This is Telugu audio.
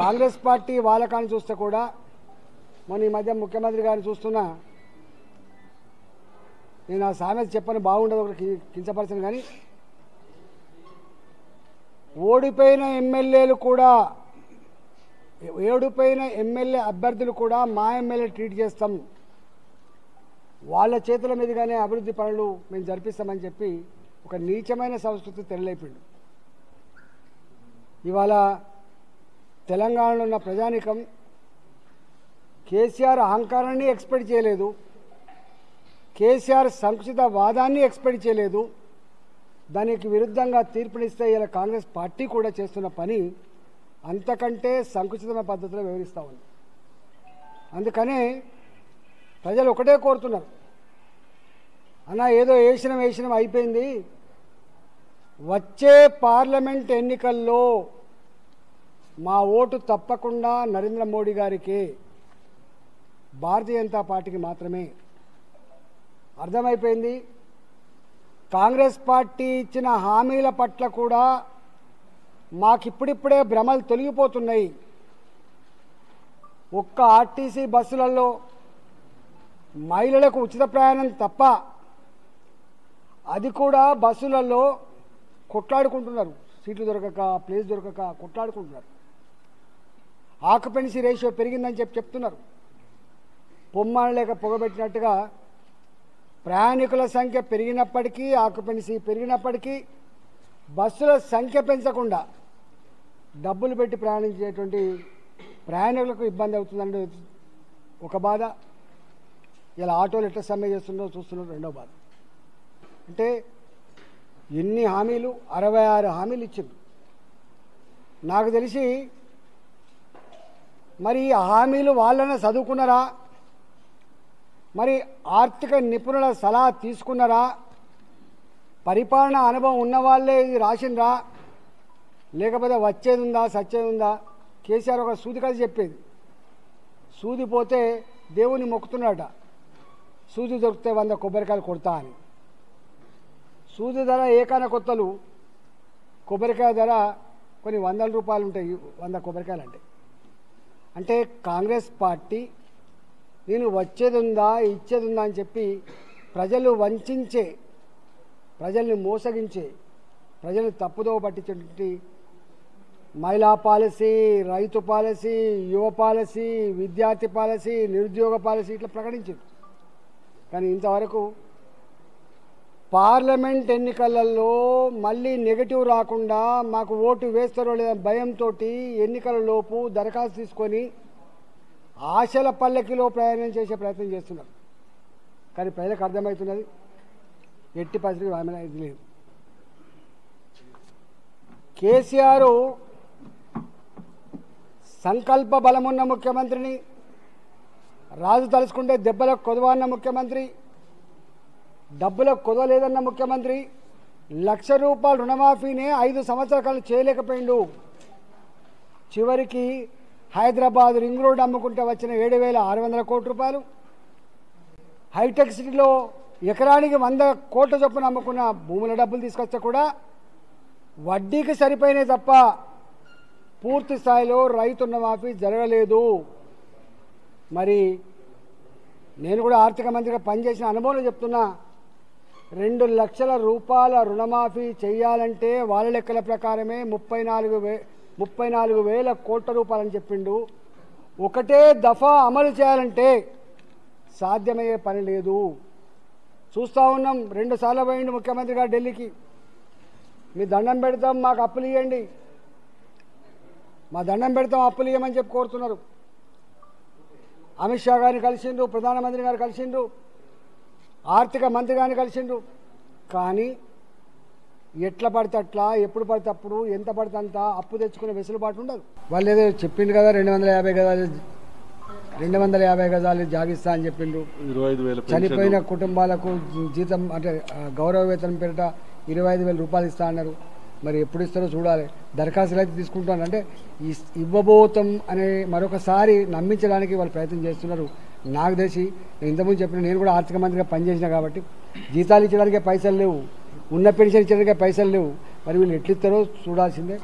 కాంగ్రెస్ పార్టీ వాళ్ళకాన్ని చూస్తే కూడా మొన్న ఈ మధ్య ముఖ్యమంత్రి గారిని చూస్తున్నా నేను ఆ సామెత చెప్పని బాగుండదు ఒకటి కించపరచను కానీ ఓడిపోయిన ఎమ్మెల్యేలు కూడా ఏడుపోయిన ఎమ్మెల్యే అభ్యర్థులు కూడా మా ఎమ్మెల్యే ట్రీట్ చేస్తాం. వాళ్ళ చేతుల మీదుగానే అభివృద్ధి పనులు మేము జరిపిస్తామని చెప్పి ఒక నీచమైన సంస్కృతి తెరలేపిండు. ఇవాళ తెలంగాణలో ఉన్న ప్రజానికం కేసీఆర్ అహంకారాన్ని ఎక్స్పెక్ట్ చేయలేదు. కేసీఆర్ సంకుచిత వాదాన్ని ఎక్స్పెక్ట్ చేయలేదు. దానికి విరుద్ధంగా తీర్పునిస్తే ఇలా కాంగ్రెస్ పార్టీ కూడా చేస్తున్న పని అంతకంటే సంకుచితమైన పద్ధతిలో వివరిస్తూ ఉంది. అందుకనే ప్రజలు ఒకటే కోరుతున్నారు. అన్న ఏదో వేసినం వేసినం అయిపోయింది. వచ్చే పార్లమెంట్ ఎన్నికల్లో మా ఓటు తప్పకుండా నరేంద్ర మోడీ గారికి భారతీయ జనతా పార్టీకి మాత్రమే. అర్థమైపోయింది? కాంగ్రెస్ పార్టీ ఇచ్చిన హామీల పట్ల కూడా మాకిప్పుడిప్పుడే భ్రమలు తొలగిపోతున్నాయి. ఒక్క ఆర్టీసీ బస్సులలో మహిళలకు ఉచిత ప్రయాణం తప్ప అది కూడా బస్సులలో కొట్లాడుకుంటున్నారు. సీట్లు దొరకక ప్లేస్ దొరకక కొట్లాడుకుంటున్నారు. ఆక్యుపెన్సీ రేషియో పెరిగిందని చెప్పి చెప్తున్నారు. పొమ్మాన లేక పొగబెట్టినట్టుగా ప్రయాణికుల సంఖ్య పెరిగినప్పటికీ ఆక్యుపెన్సీ పెరిగినప్పటికీ బస్సుల సంఖ్య పెంచకుండా డబ్బులు పెట్టి ప్రయాణించేటువంటి ప్రయాణికులకు ఇబ్బంది అవుతుందండి ఒక బాధ. ఇలా ఆటోలు ఎట్లా సమ్మె చేస్తుండో చూస్తున్నారు రెండో బాధ. అంటే ఎన్ని హామీలు? అరవై ఆరు హామీలు ఇచ్చింది నాకు తెలిసి మరి ఈ హామీలు వాళ్ళనే చదువుకున్నారా? మరి ఆర్థిక నిపుణుల సలహా తీసుకున్నారా? పరిపాలన అనుభవం ఉన్నవాళ్ళే ఇది రాసిండ్రా? లేకపోతే వచ్చేది ఉందా సచ్చేది ఉందా కేసీఆర్ ఒక సూది కలిసి చెప్పేది. సూది పోతే దేవుని మొక్కుతున్నాడట. సూది దొరికితే వంద కొబ్బరికాయలు కొడతా అని. సూది ధర ఏకాన కొత్తలు. కొబ్బరికాయ ధర కొన్ని వందల రూపాయలు ఉంటాయి వంద కొబ్బరికాయలు అంటే అంటే కాంగ్రెస్ పార్టీ నేను వచ్చేది ఉందా ఇచ్చేది ఉందా అని చెప్పి ప్రజలు వంచే ప్రజల్ని మోసగించే ప్రజల్ని తప్పుదోవ పట్టించేటువంటి మహిళా పాలసీ రైతు పాలసీ యువ పాలసీ విద్యార్థి పాలసీ నిరుద్యోగ పాలసీ ఇట్లా ప్రకటించారు. కానీ ఇంతవరకు పార్లమెంట్ ఎన్నికలలో మళ్ళీ నెగటివ్ రాకుండా మాకు ఓటు వేస్తారో లేదా భయంతో ఎన్నికల లోపు దరఖాస్తు తీసుకొని ఆశల పల్లకిలో ప్రయాణం చేసే ప్రయత్నం చేస్తున్నారు. కానీ ప్రజలకు అర్థమవుతున్నది ఎట్టి పరిస్థితి ఆమె ఇది లేదు. కేసీఆర్ సంకల్ప బలమున్న ముఖ్యమంత్రిని రాజు తలుచుకుంటే దెబ్బలకు కొదవన్న ముఖ్యమంత్రి డబ్బులకు కుదలేదన్న ముఖ్యమంత్రి. లక్ష రూపాయల రుణమాఫీనే ఐదు సంవత్సరాలు చేయలేకపోయిండు. చివరికి హైదరాబాద్ రింగ్ రోడ్ అమ్ముకుంటే వచ్చిన ఏడు వేల ఆరు వందల కోట్ల రూపాయలు. హైటెక్ సిటీలో ఎకరానికి వంద కోట్ల చొప్పున అమ్ముకున్న భూముల డబ్బులు తీసుకొస్తే కూడా వడ్డీకి సరిపోయినాయి తప్ప పూర్తి స్థాయిలో రైతు రుణమాఫీ జరగలేదు. మరి నేను కూడా ఆర్థిక మంత్రిగా పనిచేసిన అనుభవంలో చెప్తున్నా రెండు లక్షల రూపాయల రుణమాఫీ చేయాలంటే వాళ్ళ లెక్కల ప్రకారమే ముప్పై నాలుగు వే ముప్పై నాలుగు వేల కోట్ల రూపాయలని చెప్పిండు. ఒకటే దఫా అమలు చేయాలంటే సాధ్యమయ్యే పని లేదు. చూస్తూ ఉన్నాం రెండు సార్లు పోయిండు ముఖ్యమంత్రి గారు ఢిల్లీకి. మీ దండం పెడతాం మాకు అప్పులు ఇవ్వండి మా దండం పెడతాం అప్పులు ఇవ్వమని చెప్పి కోరుతున్నారు. అమిత్ షా గారిని కలిసిండ్రు ప్రధానమంత్రి గారు కలిసిండ్రు. ఆర్థిక మంత్రి గారిని కలిసిండ్రు. కానీ ఎట్లా పడితే అట్లా ఎప్పుడు పడితే అప్పుడు ఎంత పడితే అంత అప్పు తెచ్చుకునే వెసులుబాటు ఉండదు. వాళ్ళు ఏదో చెప్పిండు కదా రెండు వందల యాభై గజాలు రెండు వందల యాభై గజాలు జాగిస్తా అని పెన్షన్. చనిపోయిన కుటుంబాలకు జీతం అంటే గౌరవ వేతనం పేరిట ఇరవై ఐదు వేల రూపాయలు ఇస్తా అన్నారు. మరి ఎప్పుడు ఇస్తారో చూడాలి. దరఖాస్తులు అయితే తీసుకుంటాను. అంటే ఇస్- ఇవ్వబోతాం అనే మరొకసారి నమ్మించడానికి వాళ్ళు ప్రయత్నం చేస్తున్నారు. నాకు తెలిసి నేను ఇంతకుముందు చెప్పిన నేను కూడా ఆర్థిక మంత్రిగా పనిచేసిన కాబట్టి జీతాలు ఇచ్చడానికే పైసలు లేవు. ఉన్న పెన్షన్ ఇచ్చడానికే పైసలు లేవు. మరి వీళ్ళు ఎట్లిస్తారో చూడాల్సిందే.